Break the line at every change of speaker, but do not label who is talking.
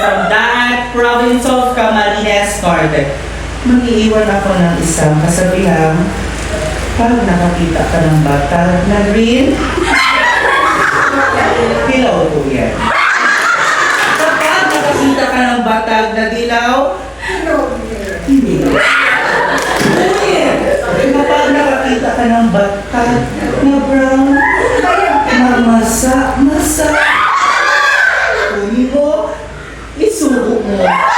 from that province of Camarines Norte. Mag-iiwan ako ng isang kasabihang pag nakakita ka ng bata na green, Hindi. Kuya, kapag nakakita ka ng bata na brown, mamasa, masa. Kuya, isubo mo.